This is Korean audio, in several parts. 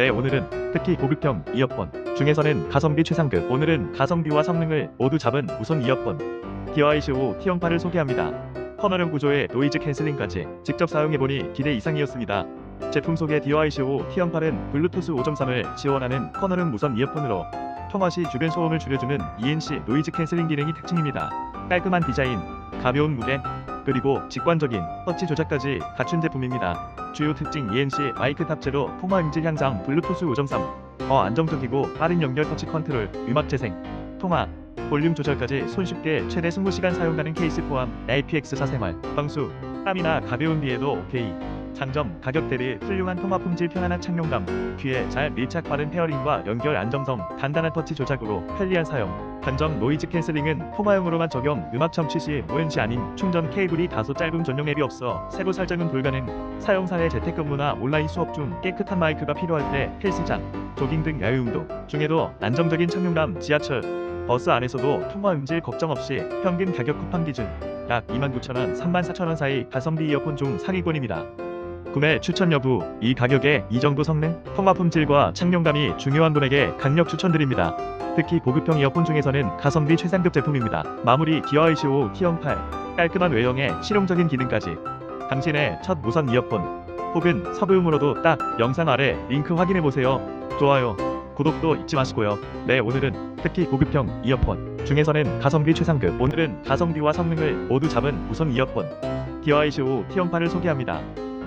네, 오늘은 특히 고급형 이어폰 중에서는 가성비 최상급. 오늘은 가성비와 성능을 모두 잡은 무선 이어폰 디어아이쇼 T08을 소개합니다. 커널형 구조의 노이즈 캔슬링까지 직접 사용해보니 기대 이상이었습니다. 제품 소개 디어아이쇼 T08은 블루투스 5.3을 지원하는 커널형 무선 이어폰으로 통화 시 주변 소음을 줄여주는 ENC 노이즈 캔슬링 기능이 특징입니다. 깔끔한 디자인, 가벼운 무게, 그리고 직관적인 터치 조작까지 갖춘 제품입니다. 주요 특징 ENC 마이크 탑재로 통화 음질 향상 블루투스 5.3 더 안정적이고 빠른 연결 터치 컨트롤 음악 재생 통화 볼륨 조절까지 손쉽게 최대 20시간 사용 가능 케이스 포함 IPX4 생활 방수 땀이나 가벼운 비에도 OK 장점 가격 대비 훌륭한 통화 품질 편안한 착용감 귀에 잘 밀착 빠른 페어링과 연결 안정성 간단한 터치 조작으로 편리한 사용 단점 노이즈 캔슬링은 통화용으로만 적용 음악 청취 시 ONC 아닌 충전 케이블이 다소 짧은 전용 앱이 없어 세부 설정은 불가능 사용사의 재택근무나 온라인 수업 중 깨끗한 마이크가 필요할 때 헬스장 조깅 등 야유운동 중에도 안정적인 착용감 지하철 버스 안에서도 통화 음질 걱정 없이 평균 가격 쿠팡 기준 약 29,000원, 34,000원 사이 가성비 이어폰 중 상위권입니다. 구매 추천 여부 이 가격에 이 정도 성능 통화 품질과 착용감이 중요한 분에게 강력 추천드립니다. 특히 고급형 이어폰 중에서는 가성비 최상급 제품입니다. 마무리 디어아이쇼 T08 깔끔한 외형에 실용적인 기능까지 당신의 첫 무선 이어폰 혹은 섭외음으로도 딱 영상 아래 링크 확인해보세요. 좋아요, 구독도 잊지 마시고요. 네 오늘은 특히 고급형 이어폰 중에서는 가성비 최상급 오늘은 가성비와 성능을 모두 잡은 무선 이어폰 디어아이쇼 T08을 소개합니다.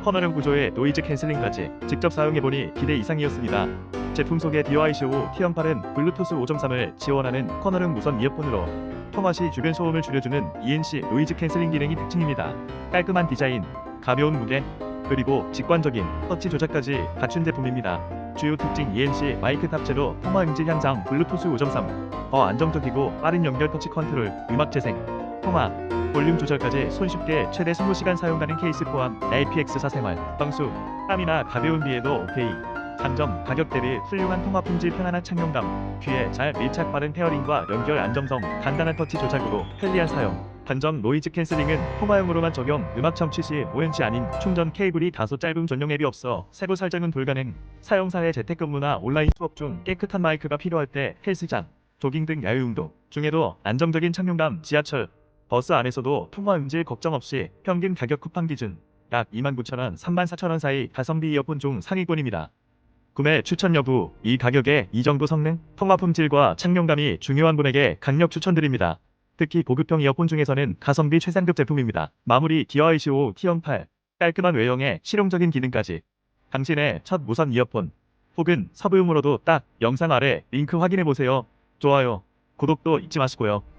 커널형 구조의 노이즈 캔슬링까지 직접 사용해보니 기대 이상이었습니다. 제품 소개 디어아이쇼 T08은 블루투스 5.3을 지원하는 커널형 무선 이어폰으로 통화 시 주변 소음을 줄여주는 ENC 노이즈 캔슬링 기능이 특징입니다. 깔끔한 디자인, 가벼운 무게, 그리고 직관적인 터치 조작까지 갖춘 제품입니다. 주요 특징 ENC 마이크 탑재로 통화 음질 향상 블루투스 5.3 더 안정적이고 빠른 연결 터치 컨트롤 음악 재생 통화 볼륨 조절까지 손쉽게 최대 20시간 사용 가능 케이스 포함 IPX4 생활 방수 땀이나 가벼운 비에도 OK 장점 가격 대비 훌륭한 통화 품질 편안한 착용감. 귀에 잘 밀착 빠른 페어링과 연결 안정성 간단한 터치 조작으로 편리한 사용. 단점 노이즈 캔슬링은 통화용으로만 적용 음악 청취 시 ONC 아닌 충전 케이블이 다소 짧은 전용 앱이 없어 세부 설정은 불가능. 사용사의 재택근무나 온라인 수업 중 깨끗한 마이크가 필요할 때 헬스장 조깅 등 야유운동. 중에도 안정적인 착용감 지하철 버스 안에서도 통화 음질 걱정 없이 평균 가격 쿠팡 기준 약 29,000원, 34,000원 사이 가성비 이어폰 중 상위권입니다. 구매 추천 여부 이 가격에 이 정도 성능 통화 품질과 착용감이 중요한 분에게 강력 추천드립니다. 특히 고급형 이어폰 중에서는 가성비 최상급 제품입니다. 마무리 디어아이쇼 T08 깔끔한 외형에 실용적인 기능까지 당신의 첫 무선 이어폰 혹은 섭외음으로도 딱 영상 아래 링크 확인해보세요. 좋아요, 구독도 잊지 마시고요.